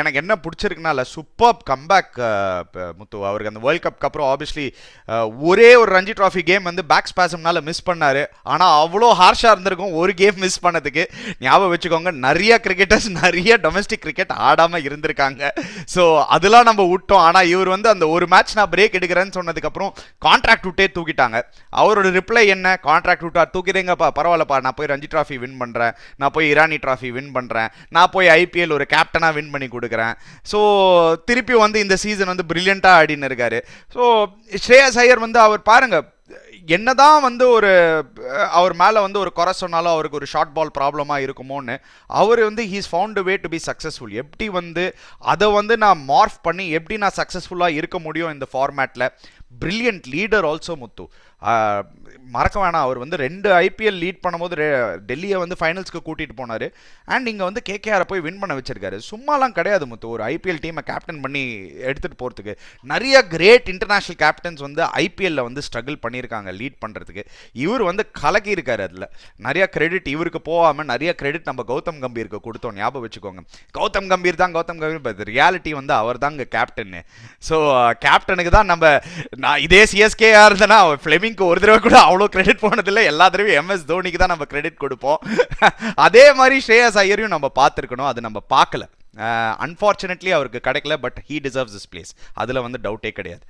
எனக்கு என்ன பிடிச்சிருக்குன்னா இல்லை சூப்பர் கம்பேக் முத்து அவருக்கு அந்த வேர்ல்ட் கப்க்கு அப்புறம் ஆப்வியஸ்லி ஒரே ஒரு ரஞ்சி ட்ராஃபி கேம் வந்து பேக் ஸ்பேசம்னால மிஸ் பண்ணார். ஆனால் அவ்வளோ ஹார்ஷாக இருந்திருக்கும் ஒரு கேம் மிஸ் பண்ணதுக்கு. ஞாபகம் வச்சுக்கோங்க நிறைய கிரிக்கெட்டர்ஸ் நிறைய டொமஸ்டிக் கிரிக்கெட் ஆடாமல் இருந்திருக்காங்க. ஸோ அதெல்லாம் நம்ம விட்டோம். ஆனால் இவர் வந்து அந்த ஒரு மேட்ச் நான் பிரேக் எடுக்கிறேன்னு சொன்னதுக்கப்புறம் கான்ட்ராக்ட் விட்டே தூக்கிட்டாங்க. அவரோட ரிப்ளை என்ன? கான்ட்ராக்ட் விட்டா தூக்கிறீங்கப்பா பரவாயில்லப்பா நான் போய் ரஞ்சி ட்ராஃபி வின் பண்ணுறேன் நான் போய் இரானி ட்ராஃபி வின் பண்ணுறேன் நான் போய் ஐபிஎல் ஒரு கேப்டனாக வின் பண்ணி கொடுக்குறேன். ஸோ திருப்பி வந்து இந்த சீசன் வந்து பிரில்லியண்ட்டாக ஆடின்னு இருக்காரு. ஸோ ஸ்ரேயஸ் ஐயர் வந்து அவர் பாருங்க என்னதான் வந்து ஒரு அவர் மேலே வந்து ஒரு குறை சொன்னாலும் அவருக்கு ஒரு ஷார்ட் பால் ப்ராப்ளமாக இருக்குமோன்னு அவர் வந்து he's found way to be successful எப்படி வந்து அதை வந்து நான் மார்ஃப் பண்ணி எப்படி நான் சக்ஸஸ்ஃபுல்லாக இருக்க முடியும் இந்த ஃபார்மேட்டில் பிரில்லியன்ட் லீடர் ஆல்சோ முத்து. மறக்க வேணாம். அவர் வந்து ரெண்டு ஐபிஎல் லீட் பண்ணும்போது டெல்லியை வந்து ஃபைனல்ஸ்க்கு கூட்டிகிட்டு போனார். அண்ட் இங்கே வந்து கேகேஆரை போய் வின் பண்ண வச்சிருக்காரு. சும்மாலாம் கிடையாது முத்து. ஒரு ஐபிஎல் டீமை கேப்டன் பண்ணி எடுத்துகிட்டு போகிறதுக்கு நிறைய கிரேட் இன்டர்நேஷ்னல் கேப்டன்ஸ் வந்து ஐபிஎல்ல வந்து ஸ்ட்ரகிள் பண்ணியிருக்காங்க லீட் பண்ணுறதுக்கு இவர் வந்து கலக்கி இருக்காரு அதில். நிறைய கிரெடிட் இவருக்கு போகாமல் நிறைய கிரெடிட் நம்ம கௌதம் கம்பீருக்கு கொடுத்தோம். ஞாபகம் வச்சுக்கோங்க. கௌதம் கம்பீர் தான் கௌதம் கம்பீர் பட் ரியாலிட்டி வந்து அவர் தாங்க கேப்டன்னு ஸோ கேப்டனுக்கு தான் நம்ம நான் இதே சிஎஸ்கேயா இருந்தேன்னா ஃப்ளெமிங்க்கு ஒரு தடவை கூட அவ்வளோ கிரெடிட் போனதில்லை. எல்லா தடவையும் எம்எஸ் தோனிக்கு தான் நம்ம கிரெடிட் கொடுப்போம். அதே மாதிரி ஸ்ரேயஸ் ஐயரையும் நம்ம பார்த்துருக்கணும். அது நம்ம பார்க்கல. அன்ஃபார்ச்சுனேட்லி அவருக்கு கிடைக்கல but he deserves this place அதில் வந்து டவுட்டே கிடையாது.